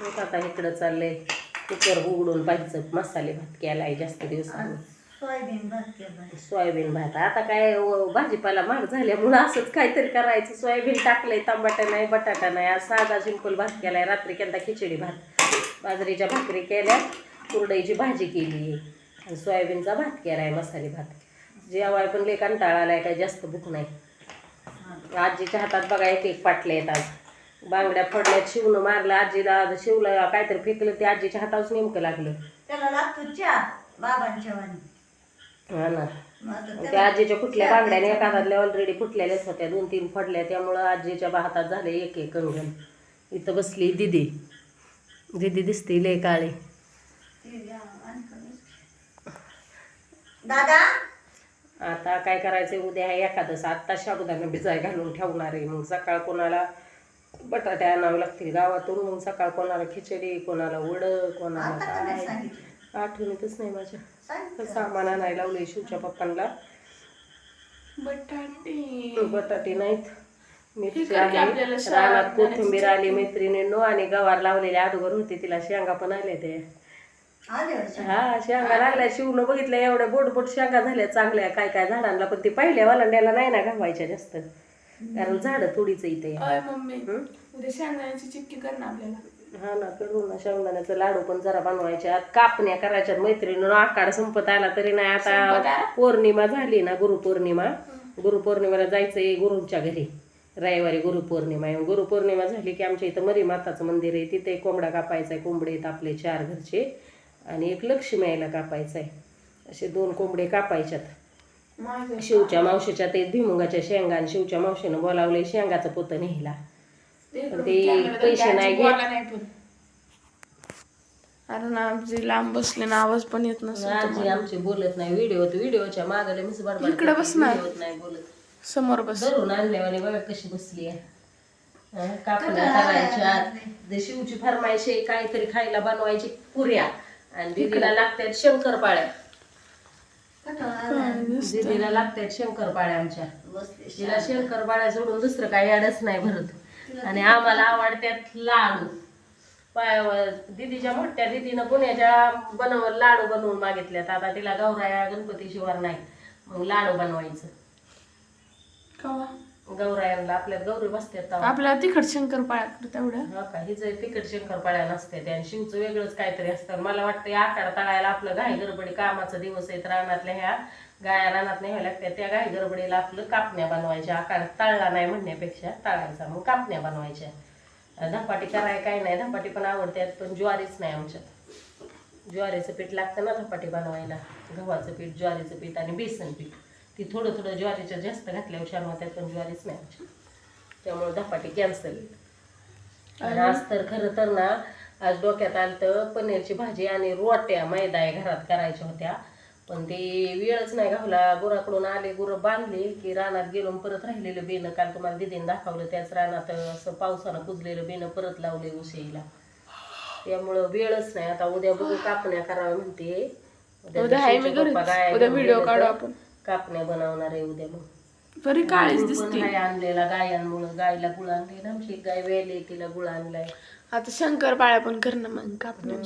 मग आता इकडं चाललंय. कुकर उघडून पाहिजे मसाले भात केलाय जास्त दिवसांनी सोयाबीन भात केला सोयाबीन भात. आता काय भाजीपाला महाग झाल्यामुळं असंच काहीतरी करायचं. सोयाबीन टाकलंय टमाटा नाही बटाटा नाही. आज साधा सिंपल भात केलाय रात्री केलता खिचडी भात. बाजरीच्या भाकरी केल्या कुरडईची भाजी केली. आणि सोयाबीनचा भात केलाय मसाले भात. जेवाय पण लय कंटाळा आलाय काय जास्त भूक नाही. आजीच्या हातात बघा एक एक पाटले आहेत आज बांगड्या फोडल्यात शिवणं मारलं आजीला आज शिवलं काहीतरी फेकलं ते आजीच्या हातावरच नेमकं लागलं. त्याला लागतो चहा बाबांच्या वाणी. हा ना. मग आता त्या त्याला आजीच्या कुठल्या चहा बांगड्याने. एका हातातल्या ऑलरेडी फुटलेल्याच होत्या दोन तीन फडल्या त्यामुळं आजीच्या बा हातात झाले एक एक कंगण. इथं बसली दिदी. दिदी दिसते लय काळी. ते द्या, आणखीन. दादा? आता काय करायचंय उद्या आहे एखादं आत्ता साबुदाणा भिजाय घालून ठेवणार आहे. मग सकाळ कोणाला बटाटे आणावे लागतील गावातून मग सकाळ कोणाला खिचडी कोणाला वड कोणाला काय? आठवणीतच नाही माझ्या. सामान आणायला लावले शिवच्या पप्पांना. बटाटे. बटाटे नाहीत. मिरची रानात कोथिंबीर आली मैत्रिणींनो आणि गवार लावलेले अगोदर होते तिला शेंगा पण आले ते. आले. हा शेंगा लागल्या. शिवनं बघितलं एवढ्या बोट बोट शेंगा झाल्या चांगल्या. काय काय झाडांना पण ती पहिल्या वालांड्याला नाही ना घावायच्या जास्त. कारण झाडं थोडीच इथे. अय मम्मी. हं? उद्या शेंगदाण्याची चिक्की कर ना आपल्याला. हा ना करू ना शेंगदाण्याचं लाडू पण जरा बनवायच्या कापण्या करायच्या मैत्रिणीनं. आकाड संपत आला तरी नाही. संपत आता आला? पौर्णिमा झाली ना गुरुपौर्णिमा. गुरुपौर्णिमेला जायचंय गुरूंच्या घरी. रविवारी गुरुपौर्णिमा आहे. गुरुपौर्णिमा झाली की आमच्या इथं मरी माताचं मंदिर आहे. तिथे कोंबडा कापायचा आहे. कोंबडे आहेत आपले चार घरचे. आणि एक लक्ष्मी आईला कापायचा आहे असे दोन कोंबडे कापायच्यात. शिवच्या मावशीच्या ते भिमुगाच्या शेंगा आणि शिवच्या मावशीनं बोलावले शेंगाचं पोतं नेहला इकडून ते पैसे नाही घेत. नाही पण. कारण आमची लांब बसले ना आवाज पण येत नसेल आजी आमची बोलत नाही. व्हिडिओ व्हिडिओच्या मागाले मिस बडबड इकडे बस ना. व्हिडिओत नाही बोलत. समोर बस. धरून आणल्यावाने बघा कशी बसली आहे. कापण्या करायच्या. ते शिवची फरमाईश आहे काहीतरी खायला बनवायची पुऱ्या. आणि दीदीला लागतात शंकरपाळ्या. दीदीला लागतात शंकरपाळ्या आमच्या तिला शंकरपाळ्या सोडून दुसरं काही अडच नाही भरत. आणि आम्हाला आवडतात लाडू. पाय दीदीच्या मोठ्या दीदीनं पुण्याच्या बनव लाडू बनवून मागितल्यात. आता तिला गौराया गणपती शिवार नाही. मग लाडू बनवायचं. कवा? गौरायांना आपल्यात गौरी बसतात तेव्हा. आपल्याला तिखट शंकर पाळ्या तेवढ्या हा का? हिच तिकट शंकरपाळ्या नसते आणि शिवचं वेगळंच काहीतरी असतं. मला वाटतं आखाड तळायला आपलं घाई गडबडी कामाचा दिवस आहेत रानातल्या ह्या गाया रानात न्याव्या लागतात त्या घाई गडबडीला आपलं कापण्या बनवायच्या. आखाड तळला नाही म्हणण्यापेक्षा तळायचा मग कापण्या बनवायच्या. धपाटी कराय काही नाही. धपाटी पण आवडतात पण ज्वारीच नाही आमच्यात. ज्वारीचं पीठ लागतं ना धपाटी बनवायला. गव्हाचं पीठ ज्वारीचं पीठ आणि बेसन पीठ. ती थोडं थोडं ज्वारीचं जास्त घातल्यावर छान होत्यात पण ज्वारीच नाही त्यामुळे धपाटी कॅन्सल आणि आज तर खरं तर ना आज डोक्यात आलं तर पनीरची भाजी आणि रोट्या मैदा घरात करायच्या होत्या. पण ते वेळच नाही घावला. गुराकडून आले गुरं बांधले की रानात गेलो परत राहिलेलं बेनं काल तुम्हाला दिदीने दाखवलं त्याच रानात असं पावसानं कुजलेलं बेनं परत लावले उशेला. त्यामुळं वेळच नाही. आता उद्या बघू कापण्या कराव्या म्हणते. उद्या व्हिडिओ काढू आपण. कापण्या बनवणार आहे उद्या मग तरी काळीच गुळ पण दिसते. आहे आणलेला गायांमुळं गायला गुळ आणले ना आमची गाय वेली तिला गुळ आणलाय. आता शंकर पाळ्या पण कर ना मग कापण्या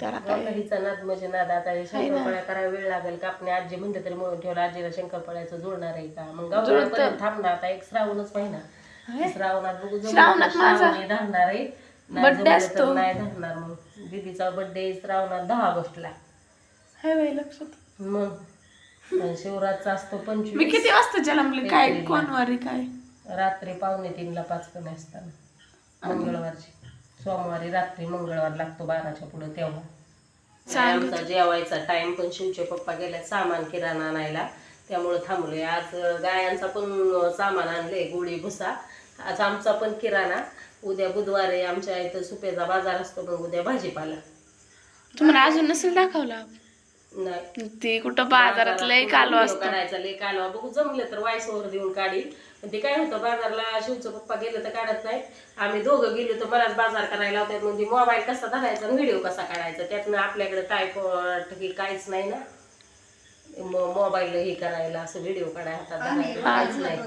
त्याला काय? हिचा नाद म्हणजे नाद. आता हे शंकरपाळ्या करायला वेळ लागेल. का आपल्या आजी म्हणते तरी म्हणून ठेवलं. आजीला शंकरपाळ्याचं जुळणार आहे का? मग थांबणार. आता एक श्रावणच महिना. श्रावणात बघू जमलं श्रावणात तर माझा श्रावणी धरणार आहे. नाही birthday जमलं तर असतो. नाही धरणार मग. दीदीचा बर्थडे श्रावणात दहा ऑगस्टला. हाय बाई लक्षात. मग? शिवराजचा असतो मी पंचवीस किती वाजता जन्मले? काय कोण वारी काय? रात्री पावणे तीनला पाच कमी असताना. मंगळवारची. सोमवारी रात्री मंगळवार लागतो बाराच्या पुढे तेव्हा. आमचा जेवायचा टाइम पण शिवचे पप्पा गेले सामान किराणा आणायला. त्यामुळे थांबलोय. आज गायांचा पण सामान आणले गोळी भुसा. आज आमचा पण किराणा. उद्या बुधवार आमच्या इथं सुप्याचा बाजार असतो मग उद्या भाजीपाला. तुम्हाला अजून नसेल दाखवला? नाही. ती कुठं बाजारात लय कालो व्हिडिओ असतो. काढायचा लय कालवा. बघू जमलं तर वायसवर देऊन काढील पण ते काय होतं बाजारला शिवचं पप्पा गेलं तर काढत नाही आम्ही दोघं गेलो तर मलाच बाजार करायला लावतात म्हणजे मोबाईल कसा धरायचा व्हिडिओ कसा काढायचा? त्यातनं आपल्याकडे टाईप हे काहीच नाही ना. मोबाईल हे करायला असं व्हिडिओ काढायला हातात धरायला काहीच नाही.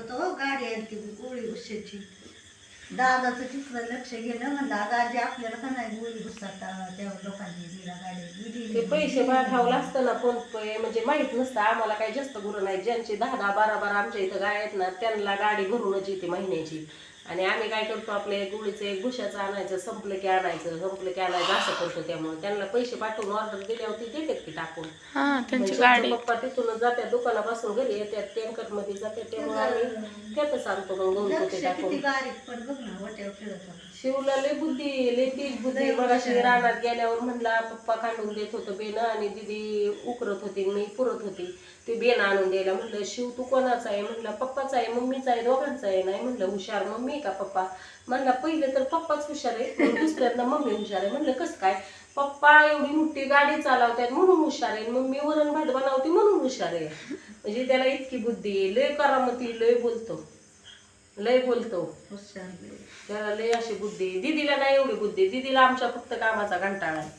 दादाचं तिथलं लक्ष गेलं म्हणलं अगं आजी आपल्याला का नाही गोळी घुसतात त्या लोकांनी दिला गाडी ते दिली पैसे पाठवलं असतं ना फोन पे म्हणजे माहीत नसतं आम्हाला काही जास्त गुरु नाही. ज्यांचे दहा दहा बारा बारा आमच्या इथं गाय आहेत ना त्यांना गाडी भरूनच येते महिन्याची. आणि आम्ही काय करतो आपल्या गुळीचं एक भुशाचं आणायचं संपलं की आणायचं संपलं की आणायचं असं करतो त्यामुळे. त्यांना पैसे पाठवून ऑर्डर दिल्यावर ती देतात की टाकून. हा त्यांची गाडी. पप्पा तिथूनच जात्यात दुकानापासून घरी येतात टँकरमध्ये जातात त्यामुळे आम्ही त्यातच आणतो मग दोन पोते टाकून. शिवला लय बुद्धी लय तीच बुद्धी मग अशी रानात गेल्यावर म्हणला पप्पा काढून देत होतं बेन आणि दिदी उकरत होती मी पुरत होती. ते बेन आणून द्यायला म्हणलं शिव तू कोणाचा आहे? म्हणलं पप्पाचा आहे मम्मीचा आहे दोघांचा आहे. नाही म्हणलं हुशार मम्मी. का पप्पा? म्हणला पहिले तर पप्पाच हुशार आहे मग दुसऱ्यांदा मम्मी हुशार आहे. म्हणलं कसं काय? पप्पा एवढी मोठी गाडी चालवतात म्हणून हुशार आहे. मम्मी वरण भात बनवते म्हणून हुशार आहे. म्हणजे त्याला इतकी बुद्धी आहे. लय करामती लय बोलतो. लय बोलतो. त्याला लय अशी बुद्धी. दीदीला नाही एवढी बुद्धी दिदीला आमच्या फक्त कामाचा कंटाळा आहे.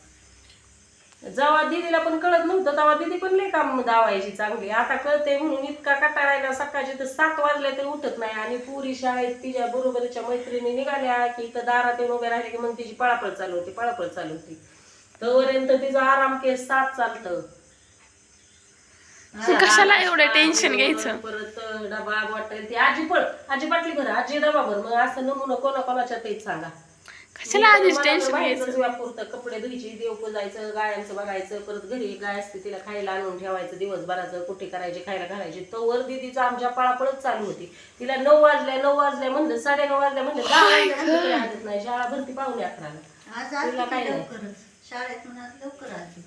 जेव्हा दीदीला पण कळत नव्हतं तेव्हा दीदी पण लय काम दावायची चांगली. आता कळते म्हणून इतका कंटाळा आहे ना सकाळची तर सात वाजले तरी उठत नाही. आणि पुरी शाळेत तिच्या बरोबरच्या मैत्रिणी निघाल्या की इथं दारात येऊन उभे राहिले की मग तिची पळापळ चालू होती पळापळ चालू होती. तोपर्यंत तिचा आराम केस सात चालतं. कशाला एवढं टेन्शन घ्यायचं? परत डबा वाटेल ती आजी पळ आजी बाटली भर आजी डबा भर. मग असं नमुना कोणा कोणाच्या तेच सांगा. कशाला आधीच टेन्शन घ्यायचं? व्यापुरतं कपडे धुयची देव पुजायचं गायांचं बघायचं परत घरी एक गाय असते तिला खायला आणून ठेवायचं दिवसभराचं कुठे करायचे खायला घालायचे. तोवर दिदीचा आमच्या पळापळच चालू होती. तिला नऊ वाजल्या नऊ वाजल्या म्हणलं साडे नऊ वाजल्या म्हणलं दहा वाजल्या म्हणलं तरी आजच नाही. शाळा भरती पाहुणे अकराला. तिला काय नाही. आज लवकर आली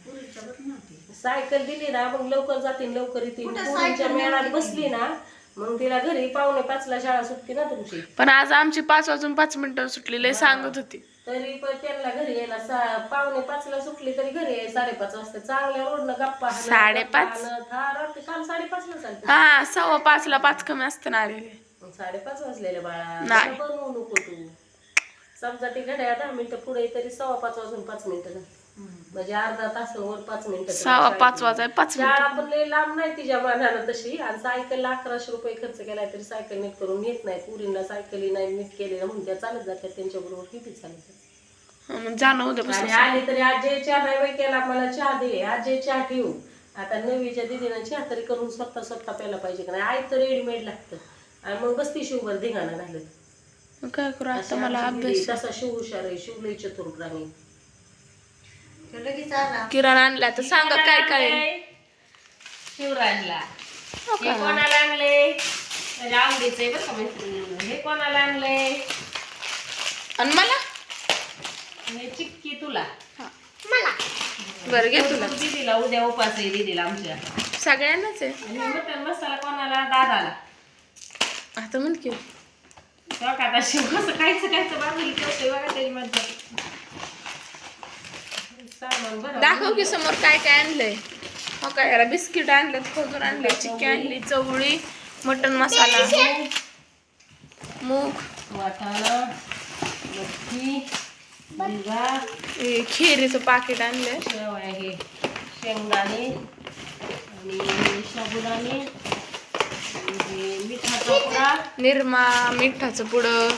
नव्हती. सायकल दिली ना मग लवकर जातील लवकर नव्हती बसली ना मग तिला घरी पावणे पाचला शाळा सुटते ना तुमची पण आज आमची पाच वाजून पाच मिनिटं सुटली लय सांगत होती तरी पण त्यांना घरी यायला सा- पावणे पाचला सुटली तरी घरी याय साडेपाच वाजता चांगल्या रोडनं गप्पा हाणत, साडेपाच? गप्पा हाणत. हा रात्री काल साडेपाचला चालते हा सव्वा पाचला पाच कमी असतं ना आलेले मग साडेपाच वाजलेले बाळा नाही. त्याला बनवू नको तू समजा ते घड्याळ दहा मिनिटं पुढे तरी सव्वा पाच वाजून पाच मिनिटं झाली. म्हणजे अर्धा तासावर पाच मिनिटं सव्वा पाच वाजाय पाच मिनिटं. शाळा पण लई लांब नाही तिच्या मानानं तशी. आणि सायकलला अकराशे रुपये खर्च केलाय तरी सायकल नीट करून येत नाही. पुरींना सायकली नाही नीट केलेल्या म्हणून त्या चालत जातात. त्यांच्या बरोबर किती चालत मग जाणं उद्यापासून. आणि आली तरी आजी चहा नाही बाई केला. मला चहा दे. आजी चहा ठेवू. आता नवीच्या दिदीनं चहा तरी करून स्वतः स्वतः प्यायला पाहिजे का नाही? आई तर रेडीमेड लागतं. आणि मग बसती शिवभर धिंगाणं घालत. काय करू? आता मला अभ्यास तसा शिव हुशार आहे. शिव लई चतुर प्राणी लगेच आला किराणा आणला तर सांगा काय काय? शिवराजला हो हे कोणाला आणले त्याच्या आवडीचे बरं का मैत्रिणींनो. हे कोणाला आणले आणि मला? हे चिक्की तुला. बरं घे तुला. दीदीला उद्या उपास आहे दीदीला आमच्या. सगळ्यांनाच आहे. मसाला कोणाला? दादाला. आता म्हण की. बघ आता शिव कसं बाजूला बघा त्याची मजा दाखव की समोर काय काय आणलंय. हो काय याला बिस्किट आणलं खजूर आणले चिक्की आणली चवळी मटन मसाला. मूग. वाटाणा खिरीचं पाकिट आणलंय. शेंगदाणे आणि साबुदाणे. निरमा मिठाचं पुडं.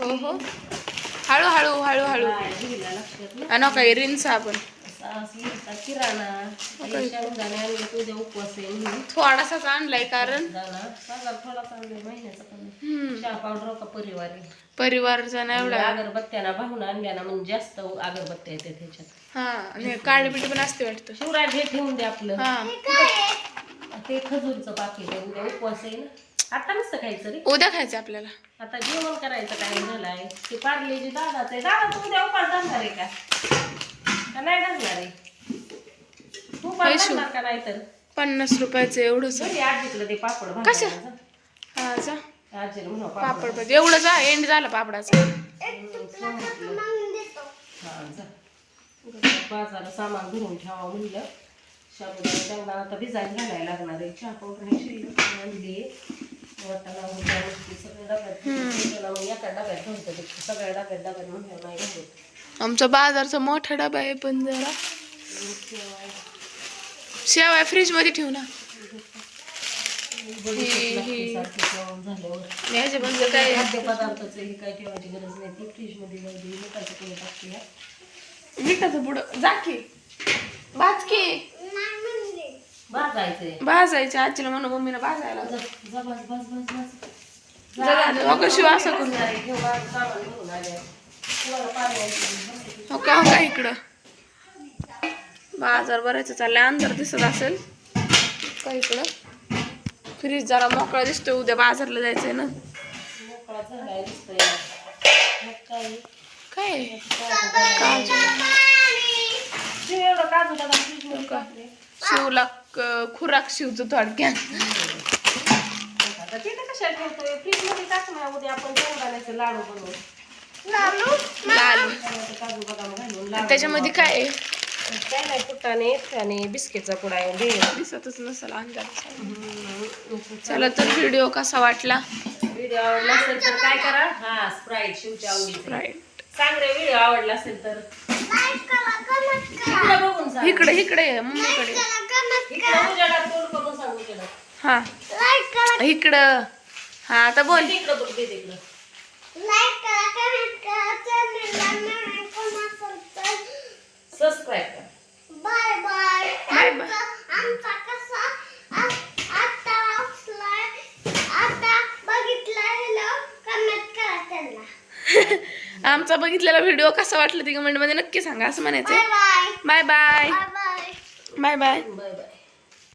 हो हो. हळूहळू हळूहळू काय दिला लक्षात ना आणि काय रिन साबण सास मिरचा किराणा आणि शेंगदाणे आणले उद्या उपवास आहे म्हणून. थोडासाच आणलाय कारण? परिवारी परिवारचा नाही एवढा? अगरबत्त्याना भाऊन आणल्या ना म्हणजे जास्त अगरबत्त्या येते त्याच्यात हा आणि काळी पिठी पण असते वाटतं. शिवराज हे ठेवून दे आपलं. हा. ते खजूरचं पाकिट आहे उद्या उपवास आहे ना. आता नसतं खायचं रे. उद्या खायचं आपल्याला. आता जेवण करायचं टाइम झालाय. ते पार्लेजी दादाचं आहे दादा तू उद्या उपास धरणार आहे का? का नाही धरणार आहे? तू उपास. धरणार का नाही तर? पन्नास रुपयाचं एवढंच घरी आजीकडे ते पापड? भाजायला जा. हा जा. आजीला म्हणा पापड पापड पाहिजे एवढं जा एंड झाला पापडाचा. हा, जा. बाजारात सामान भरून ठेवा म्हणलं. शाबुदाणा त्यांना आता भिजायला घालायला लागणार आहे. चहा पावडर हे शिल्लक आणली वाटाणा सगळ्या डब्यात एका डब्यात घालतं ते सगळ्या डब्यात डब्यात म्हणलं नाही घालत आमचा बाजारचा मोठा डबा आहे पण जरा. शेवया फ्रीजमध्ये ठेवू ना. खाद्यपदार्थाचं हे काय ठेवायची गरज नाही ती फ्रीजमध्ये जाऊ दे मिठाचं पुढे टाकते ह्या. मिठाचं पुढं जा की. भाजायचे आजीला म्हणू मम्मीला भाजायला जरा शिव असं हो का हो इकडं. बाजार बरायचं चाललंय अंधार दिसत असेल. का इकडं? फ्रीज जरा मोकळा दिसतोय उद्या बाजारला जायचंय ना. काय? काजू. हो शिवला. खुराक शिवचं थोडक्यात. आता तिथे कशाला ठेवतोय? फ्रीजमध्ये टाक ना उद्या आपण शेंगदाण्याचे लाडू बनवू. लाल शेंगदाण्याचे काजू बदाम घालून लाडू त्याच्यामध्ये काय आहे? बनवू. काय नाही फुटाणे आणि बिस्किटचा पुडा आहे भेळ. दिसतच नसेल अंधार चला तर व्हिडिओ कसा वाटला? व्हिडिओ आवडला असेल तर काय करा? हा स्प्राईट शिवच्या आवडीचे. सांग रे व्हिडिओ आवडला असेल तर. इकडे बघून सांग इकडे इकडे ये, हा. इकडं. हा आता बोल. बाय बाय बाय बाय आमचा बघितलेला व्हिडिओ कसा वाटला ती कमेंटमध्ये नक्की सांगा असं म्हणायचं bye bye bye bye bye bye